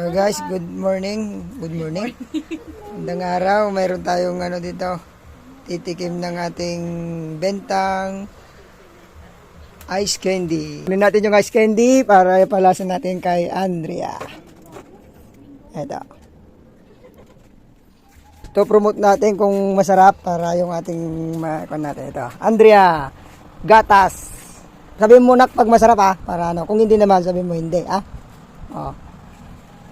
So guys, good morning. Good morning. Magandang araw. Mayroon tayong ano dito. Titikim ng ating bentang ice candy. Kunin natin yung ice candy para ipalasan natin kay Andrea. Ito. Ito promote natin kung masarap para yung ating makon natin ito. Andrea, gatas. Sabihin mo nak pag masarap ah, para ano. Kung hindi naman sabihin mo hindi ah. Oh.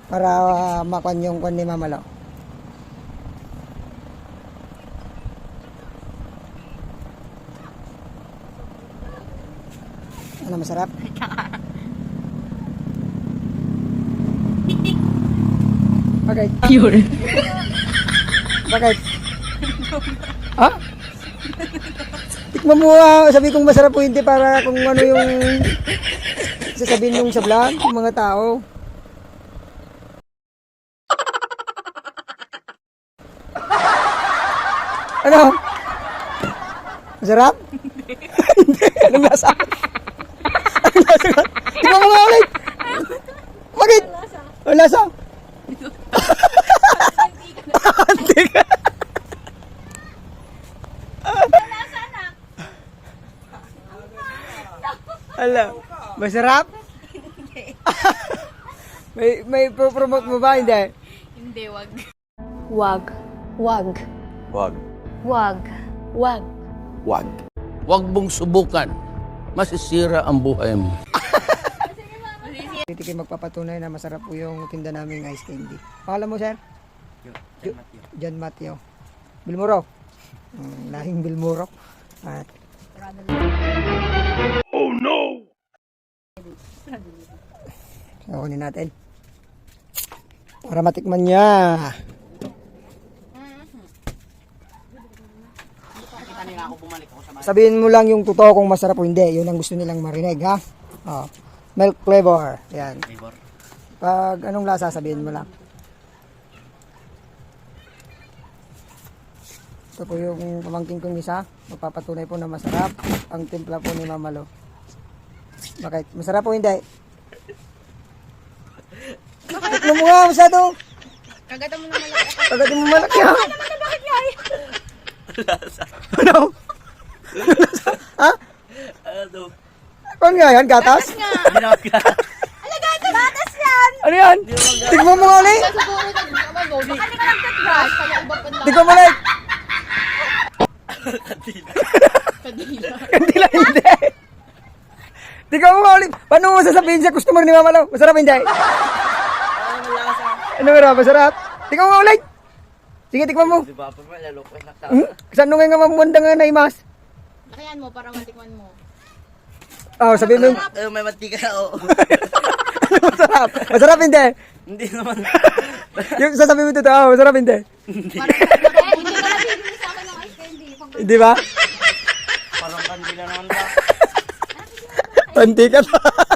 Para uh, makuan yung kwan ni Mama Lo. Ano masarap? Bakit? Pure. Bakit? ha? Tikman mo ah, sabi kong masarap o hindi para kung ano yung sasabihin nung sa vlog, mga tao. Ano? Masarap? Hindi. Anong lasa? Anong lasa? Tingnan mo nga ulit. Bakit? Anong lasa? Hindi ka. Hala, masarap? may may promote mo ba hindi? Hindi, wag. Wag. Wag. Wag. Wag. Wag. Wag. Huwag mong subukan. Masisira ang buhay mo. Titikin magpapatunay na masarap po yung tinda naming ice candy. Pangalan mo, sir? Jo- John Mateo. Bilmuro. Mm, lahing Bilmuro. At Oh no! So, kunin natin. Para matikman niya. Sabihin mo lang yung totoo kung masarap o hindi. Yun ang gusto nilang marinig, ha? Oh. Milk flavor. Yan. Pag anong lasa, sabihin mo lang. Ito po yung pamangkin kong isa. Magpapatunay po na masarap. Ang timpla po ni Mama Lo. Bakit? Masarap po hindi? Tikman mo nga masyado. Kagatan mo na malaki. Pagkat mo malaki ha. Ano? ha? Ano nga yan? Gatas? Gatas yan! Ano yan? Tignan mo nga ulit. Ka. Tignan mo ulit. Kadila. Kandila hindi. Tignan mo nga ulit. Paano mo sasabihin sa customer ni Mama Lo? Masarap hindi? Ano nga Masarap? Tignan mo nga ulit. Sige, tignan mo. Di ba pa lalo ko na Hmm? Saan nung nga mamunda nga na imas? Lakayan mo para matikman mo. Oh, sabihin mo. Eh, may mantika na oo. masarap. Masarap hindi. Hindi naman. Yung sasabihin mo totoo, masarap hindi. Hindi ba? Parang kandila naman ba? Panti ka pa.